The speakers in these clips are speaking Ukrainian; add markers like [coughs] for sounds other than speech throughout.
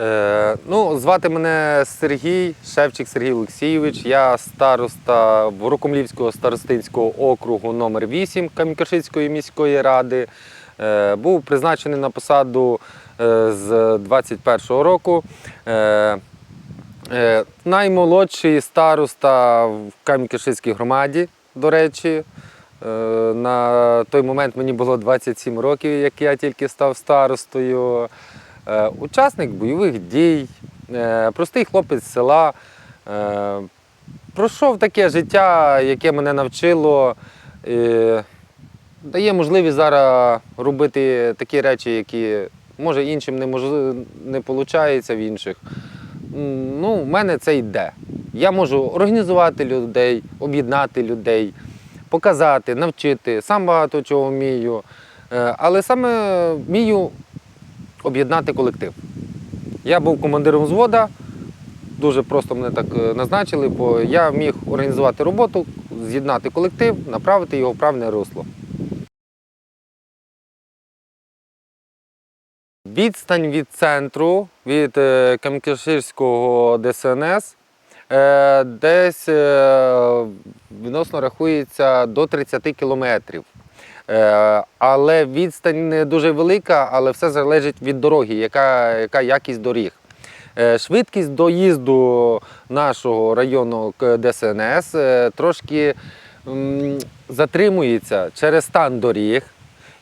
Е, ну, звати мене Сергій, Шевчик Сергій Олексійович. Я староста Ворокомлівського старостинського округу номер 8 Кам'якашицької міської ради. Е, був призначений на посаду е, з 21-го року. Наймолодший староста в Кам'якашицькій громаді, до речі. На той момент мені було 27 років, як я тільки став старостою. Е, Учасник бойових дій, е, простий хлопець з села. Е, Пройшов таке життя, яке мене навчило. Дає можливість зараз робити такі речі, які може іншим не, мож... не виходить в інших. Ну, в мене це йде. Я можу організувати людей, об'єднати людей, показати, навчити. Сам багато чого вмію. Але саме вмію об'єднати колектив. Я був командиром взвода, дуже просто мене так е, назначили, бо я міг організувати роботу, з'єднати колектив, направити його в правильне русло. Відстань від центру, від е, ДСНС, е, десь відносно рахується до 30 кілометрів. Е, Але відстань не дуже велика, але все залежить від дороги, яка, яка якість доріг. Е, Швидкість доїзду нашого району ДСНС е, трошки затримується через стан доріг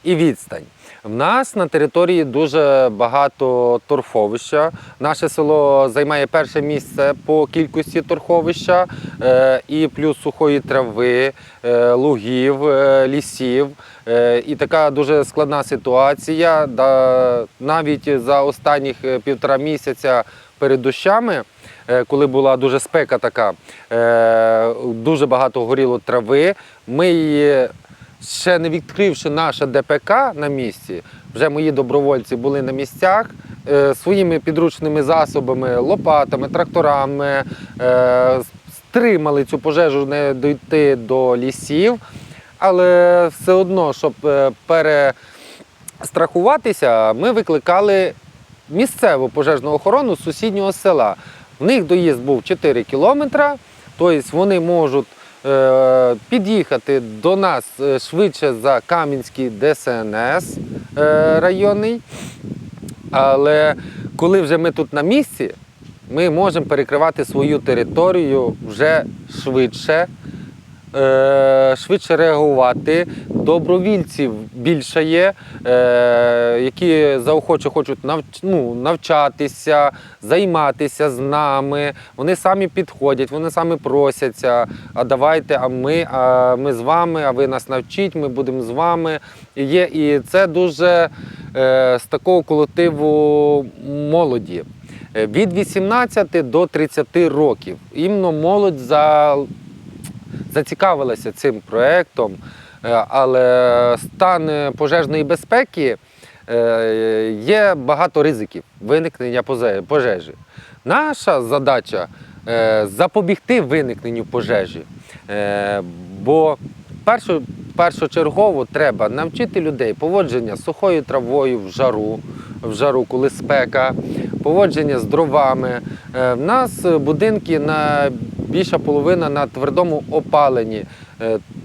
і відстань. В нас на території дуже багато торфовища. Наше село займає перше місце по кількості торфовища е, і плюс сухої трави, е, лугів, е, лісів. І така дуже складна ситуація. Навіть за останніх півтора місяця перед дощами, коли була дуже спека така, дуже багато горіло трави. Ми її ще не відкривши наше ДПК на місці, вже мої добровольці були на місцях е, своїми підручними засобами, лопатами, тракторами, е, стримали цю пожежу не дійти до лісів, але все одно, щоб е, перестрахуватися, ми викликали місцеву пожежну охорону з сусіднього села. В них доїзд був 4 кілометри, тобто вони можуть під'їхати до нас е, швидше за Кам'янський ДСНС е, районний. Але коли вже ми тут на місці, ми можемо перекривати свою територію вже швидше, е, швидше реагувати. Добровільців більше є, е, які заохоче хочуть навч, ну, навчатися, займатися з нами. Вони самі підходять, вони самі просяться. А давайте, а ми, а ми з вами, а ви нас навчіть, ми будемо з вами. І є, і це дуже е, з такого колективу молоді. Е, Від 18 до 30 років. Іменно молодь за зацікавилася цим проєктом, але стан е, пожежної безпеки е, є багато ризиків виникнення пожежі. Наша задача е, запобігти виникненню пожежі. Е, Бо першо, першочергово треба навчити людей поводження з сухою травою в жару, в жару, коли спека, поводження з дровами. Е, В нас будинки на більша половина на твердому опаленні.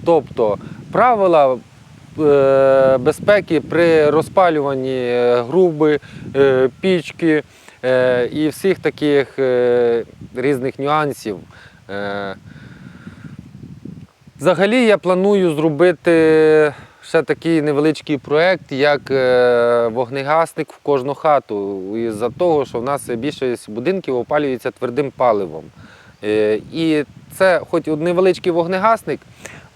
Тобто правила е, безпеки при розпалюванні е, груби, е, пічки і всіх таких різних нюансів. Взагалі я планую зробити ще такий невеличкий проєкт, як вогнегасник в кожну хату. Із-за того, що в нас більшість будинків опалюється твердим паливом. І це, хоч невеличкий вогнегасник,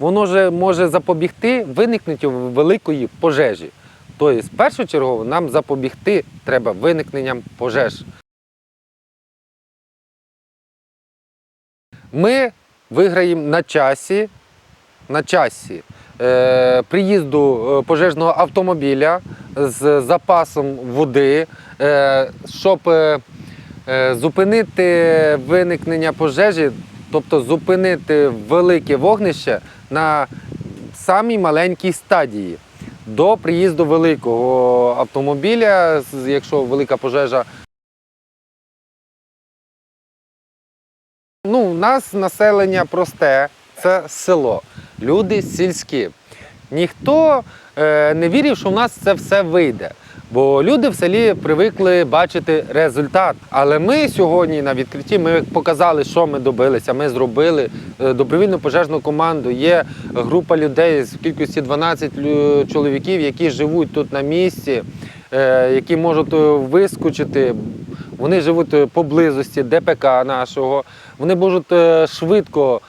воно же може запобігти виникненню великої пожежі. Тобто, першочергово нам запобігти треба виникненням пожеж. Ми виграємо на часі, на часі е, приїзду е, пожежного автомобіля з запасом води, е, щоб е, е, зупинити виникнення пожежі, тобто зупинити велике вогнище на самій маленькій стадії. До приїзду великого автомобіля, якщо велика пожежа. Ну, У нас населення просте, це село. Люди сільські. Ніхто е, не вірив, що в нас це все вийде. Бо люди в селі привикли бачити результат. Але ми сьогодні на відкритті ми показали, що ми добилися. Ми зробили е, добровільну пожежну команду. Є група людей з кількості 12 чоловіків, які живуть тут на місці, е, які можуть е, вискочити. Вони живуть поблизості ДПК нашого. Вони можуть швидко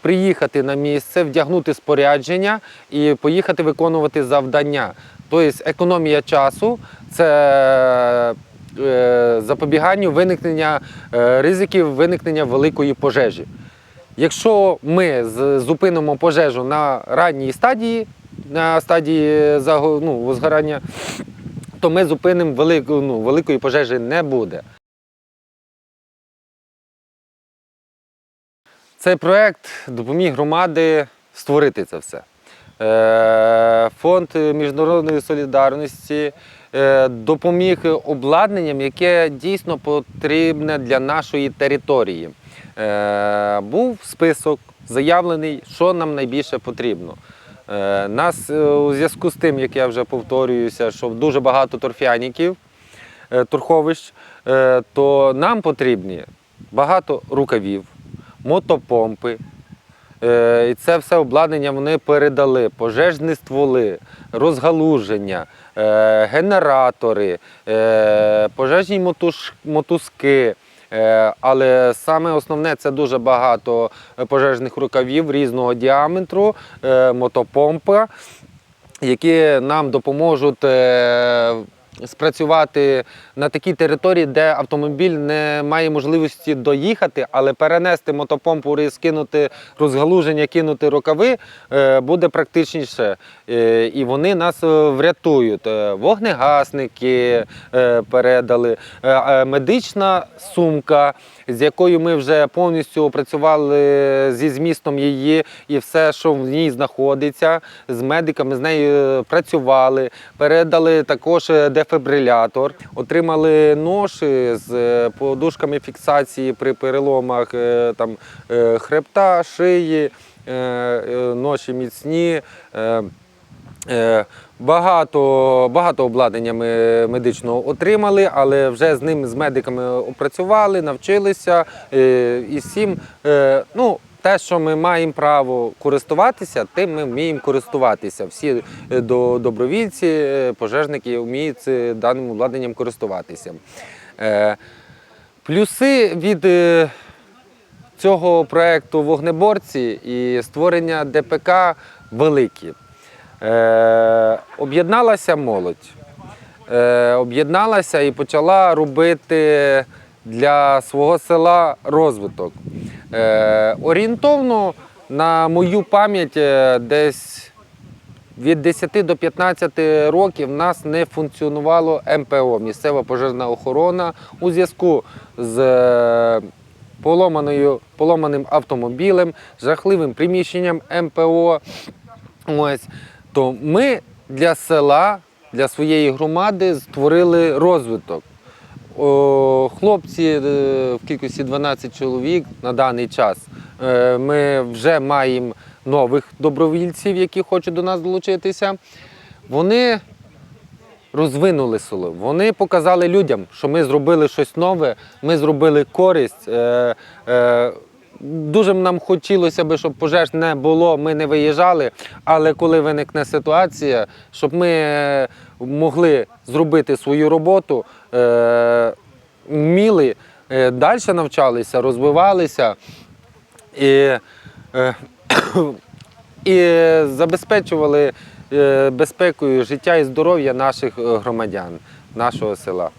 приїхати на місце, вдягнути спорядження і поїхати виконувати завдання. Тобто економія часу це е, запобіганню виникнення е, ризиків виникнення великої пожежі. Якщо ми зупинимо пожежу на ранній стадії, на стадії ну, згорання, то ми зупинимо велику, ну, великої пожежі не буде. Цей проект допоміг громади створити це все. Е, Фонд міжнародної солідарності е, допоміг обладнанням, яке дійсно потрібне для нашої території. Е, Був список заявлений, що нам найбільше потрібно. Нас у зв'язку з тим, як я вже повторююся, що дуже багато торфяніків, торховищ, то нам потрібні багато рукавів, мотопомпи. Е, І це все обладнання вони передали. Пожежні стволи, розгалуження, е, генератори, е, пожежні мотузки. Але саме основне це дуже багато пожежних рукавів різного діаметру, мотопомпа, які нам допоможуть спрацювати на такій території, де автомобіль не має можливості доїхати, але перенести мотопомпу, скинути розгалуження, кинути рукави е, буде практичніше. Е, І вони нас е, врятують. Вогнегасники передали, медична сумка, з якою ми вже повністю опрацювали зі змістом її і все, що в ній знаходиться, з медиками з нею працювали, передали також е, дефібрилятор, отримали ноші з е, подушками фіксації при переломах е, там, е, хребта, шиї, ноші міцні. Багато, багато обладнання ми медичного отримали, але вже з ним з медиками опрацювали, навчилися. І всім, ну, те, що ми маємо право користуватися, тим ми вміємо користуватися. Всі е, добровільці, е, пожежники вміють е, даним обладнанням користуватися. Плюси від цього проєкту вогнеборці і створення ДПК великі. Об'єдналася молодь, об'єдналася і почала робити для свого села розвиток. Е, орієнтовно на мою пам'ять е, десь від 10 до 15 років в нас не функціонувало МПО місцева пожежна охорона у зв'язку з е, поломаною, поломаним автомобілем, жахливим приміщенням МПО. Ось. То ми для села, для своєї громади створили розвиток. Хлопці е, в кількості 12 чоловік на даний час. е, Ми вже маємо нових добровільців, які хочуть до нас долучитися. Вони розвинули село. Вони показали людям, що ми зробили щось нове, ми зробили користь. Дуже нам хотілося б, щоб пожеж не було, ми не виїжджали. Але коли виникне ситуація, щоб ми е, могли зробити свою роботу, е, вміли, е, далі навчалися, розвивалися і, [coughs] і забезпечували безпекою життя і здоров'я наших громадян, нашого села.